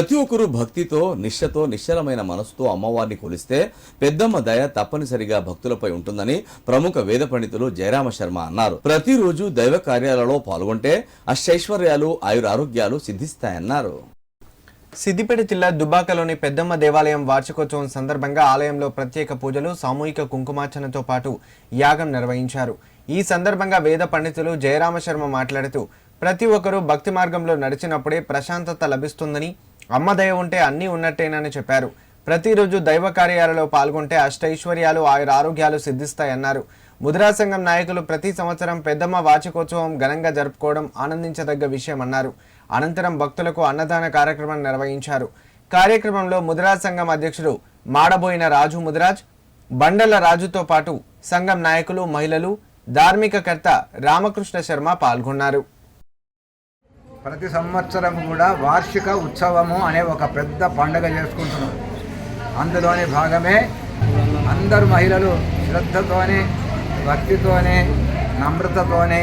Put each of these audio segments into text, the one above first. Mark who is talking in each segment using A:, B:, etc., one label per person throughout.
A: ప్రతి ఒక్కరూ భక్తితో నిష్ఠతో నిశ్చలమైన మనసుతో అమ్మవారిని కొలిస్తే పెద్దమ్మ దయ తప్పనిసరిగా భక్తులపై ఉంటుందని ప్రముఖ వేద పండితులు జయరామ శర్మ అన్నారు. ప్రతిరోజు దైవ కార్యాలలో పాల్గొంటే అష్టైశ్వర్యాలు ఆయురారోగ్యాలు సిద్ధిస్తాయన్నారు.
B: సిద్దిపేట జిల్లా దుబ్బాకలోని పెద్దమ్మ దేవాలయం వార్షికోత్సవం సందర్భంగా ఆలయంలో ప్రత్యేక పూజలు సామూహిక కుంకుమార్చనతో పాటు యాగం నిర్వహించారు. ఈ సందర్భంగా వేద పండితులు జయరామ శర్మ మాట్లాడుతూ ప్రతి ఒక్కరూ భక్తి మార్గంలో నడిచినప్పుడే ప్రశాంతత లభిస్తుందని అమ్మ దయ ఉంటే అన్నీ ఉన్నట్టేనని చెప్పారు. ప్రతిరోజు దైవ కార్యాలలో పాల్గొంటే అష్టైశ్వర్యాలు ఆయుర ఆరోగ్యాలు సిద్ధిస్తాయన్నారు. ముద్రా సంఘం నాయకులు ప్రతి సంవత్సరం పెద్దమ్మ వార్షికోత్సవం ఘనంగా జరుపుకోవడం ఆనందించదగ్గ విషయమన్నారు. అనంతరం భక్తులకు అన్నదాన కార్యక్రమం నిర్వహించారు. కార్యక్రమంలో ముద్రా సంఘం అధ్యక్షుడు మాడబోయిన రాజు ముదిరాజ్ బండల రాజుతో పాటు సంఘం నాయకులు మహిళలు ధార్మికకర్త రామకృష్ణ శర్మ పాల్గొన్నారు.
C: ప్రతి సంవత్సరం కూడా వార్షిక ఉత్సవము అనే ఒక పెద్ద పండగ చేసుకుంటున్నాం. అందులోని భాగమే అందరు మహిళలు శ్రద్ధతోనే భక్తితోనే నమ్రతతోనే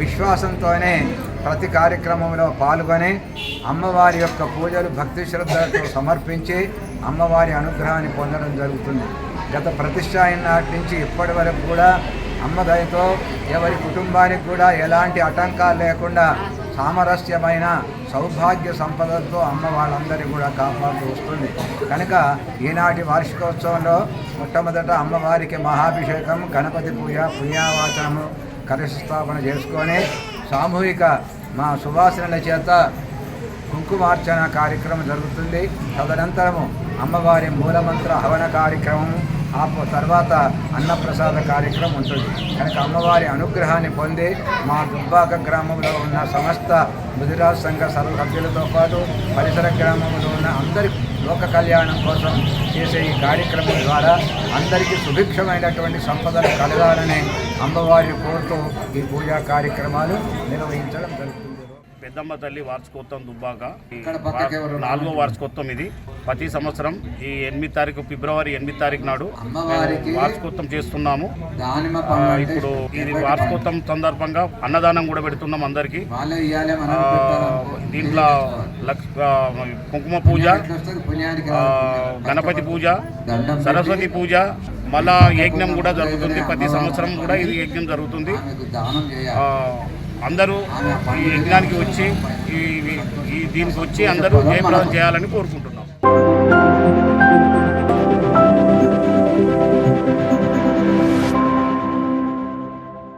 C: విశ్వాసంతోనే ప్రతి కార్యక్రమంలో పాల్గొని అమ్మవారి యొక్క పూజలు భక్తి శ్రద్ధలతో సమర్పించి అమ్మవారి అనుగ్రహాన్ని పొందడం జరుగుతుంది. గత ప్రతిష్ట నాటి నుంచి ఇప్పటి వరకు కూడా అమ్మదయతో ఎవరి కుటుంబానికి కూడా ఎలాంటి ఆటంకాలు లేకుండా సామరస్యమైన సౌభాగ్య సంపదలతో అమ్మ వాళ్ళందరినీ కూడా కాపాడుతూ వస్తుంది. కనుక ఈనాటి వార్షికోత్సవంలో మొట్టమొదట అమ్మవారికి మహాభిషేకం గణపతి పూజ పుణ్యావాచనము కలశస్థాపన చేసుకొని సామూహిక మా సువాసనల చేత కుంకుమార్చన కార్యక్రమం జరుగుతుంది. తదనంతరము అమ్మవారి మూలమంత్ర హవన కార్యక్రమం ఆ తర్వాత అన్నప్రసాద కార్యక్రమం ఉంటుంది. కనుక అమ్మవారి అనుగ్రహాన్ని పొంది మా దుబ్బాక గ్రామంలో ఉన్న సమస్త ముదిరాజ్ సంఘ సర్వ సభ్యులతో పాటు పరిసర గ్రామంలో ఉన్న అందరి లోక కళ్యాణం కోసం చేసే ఈ కార్యక్రమం ద్వారా అందరికీ సుభిక్షమైనటువంటి సంపదలు కలగాలని అమ్మవారిని కోరుతూ ఈ పూజా కార్యక్రమాలు నిర్వహించడం జరుగుతుంది.
D: పెద్దమ్మ తల్లి వార్షికోత్సవం దుబ్బాక? నాలుగో వార్షికోత్సవం ఇది. ప్రతి సంవత్సరం ఈ ఎనిమిది తారీఖు ఫిబ్రవరి ఎనిమిది తారీఖు నాడు వార్షికోత్సవం చేస్తున్నాము. ఇప్పుడు ఇది వార్షికోత్సవం సందర్భంగా అన్నదానం కూడా పెడుతున్నాం అందరికి. దీంట్లో కుంకుమ పూజ గణపతి పూజ సరస్వతి పూజ మళ్ళా యజ్ఞం కూడా జరుగుతుంది. ప్రతి సంవత్సరం కూడా ఇది యజ్ఞం జరుగుతుంది. అందరూ ఈ యజ్ఞానికి వచ్చి ఈ ఈ- దీనికి వచ్చి అందరూ జయప్రదం చేయాలని కోరుకుంటున్నాను